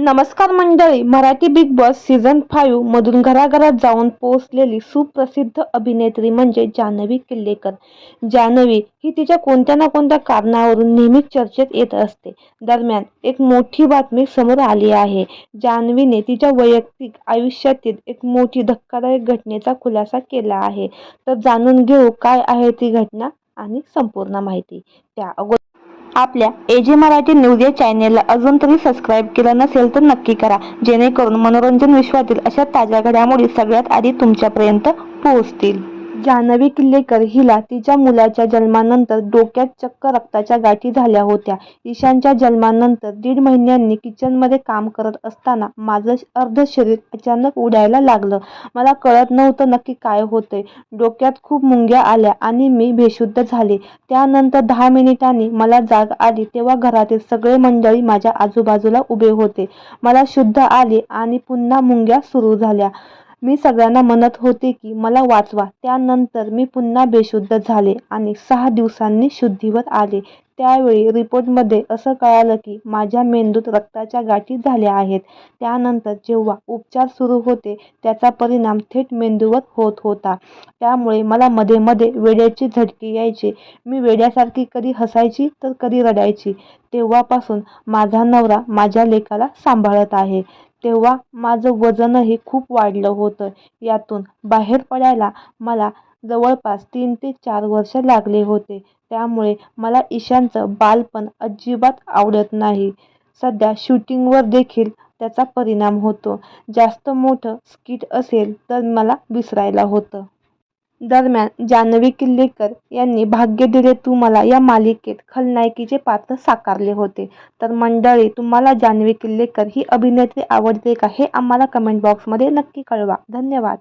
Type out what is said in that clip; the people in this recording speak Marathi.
नमस्कार मंडळी Marathi Bigg Boss season five मधून घराघरात जाऊन पोहोचलेली सुप्रसिद्ध अभिनेत्री म्हणजे जान्हवी किल्लेकर. जान्हवी ही तिच्या कोणत्या ना कोणत्या कारणावरून नेहमीच चर्चेत येत असते. दरम्यान एक मोठी बातमी समोर आली आहे. जान्हवीने तिच्या वैयक्तिक आयुष्यातील एक मोठी धक्कादायक घटनेचा खुलासा केला आहे. तर जाणून घेऊ काय आहे ती घटना आणि संपूर्ण माहिती. त्या अगोदर आपल्या एजे मराठी न्यूज या चॅनेलला अजून तरी सबस्क्राईब केलं नसेल तर नक्की करा. जेणेकरून मनोरंजन विश्वातील अशा ताज्या घडामोडी सगळ्यात आधी तुमच्यापर्यंत पोहोचतील. जान्हवी किल्लेकर हिला तिच्या मुलाच्या जन्मानंतर डोक्यात चक्क रक्ताच्या गाठी झाल्या होत्या. ईशानच्या जन्मानंतर दीड महिन्यांनी किचनमध्ये काम करत असताना माझं अर्ध शरीर अचानक उडायला लागलं. मला कळत नव्हतं नक्की काय होतंय. डोक्यात खूप मुंग्या आल्या आणि मी बेशुद्ध झाले. त्यानंतर दहा मिनिटांनी मला जाग आली तेव्हा घरातील सगळे मंडळी माझ्या आजूबाजूला उभे होते. मला शुद्ध आले आणि पुन्हा मुंग्या सुरू झाल्या. मी सगळ्यांना म्हणत होते की मला वाचवा. त्यानंतर मी पुन्हा बेशुद्ध झाले आणि सहा दिवसांनी शुद्धीवर आले. त्यावेळी रिपोर्टमध्ये असं कळालं की माझ्या मेंदूत रक्ताच्या गाठी झाल्या आहेत. त्यानंतर जेव्हा उपचार सुरू होते त्याचा परिणाम थेट मेंदूवर होत होता. त्यामुळे मला मध्ये मध्ये वेड्याची झटके यायचे. मी वेड्यासारखी कधी हसायची तर कधी रडायची. तेव्हापासून माझा नवरा माझ्या लेकाला सांभाळत आहे. तेव्हा माझं वजनही खूप वाढलं होतं. यातून बाहेर पडायला मला जवळपास तीन ते चार वर्ष लागले होते. त्यामुळे मला ईशानचं बालपण अजिबात आवडत नाही. सध्या शूटिंगवर देखील त्याचा परिणाम होतो. जास्त मोठं स्किट असेल तर मला विसरायला होतं. दरम्यान जान्हवी किल्लेकर यांनी भाग्य दिले तू मला या मालिकेत खलनायकीचे पात्र साकारले होते. तर मंडळी तुम्हाला जान्हवी किल्लेकर ही अभिनेत्री आवडते का हे आम्हाला कमेंट बॉक्समध्ये नक्की कळवा. धन्यवाद.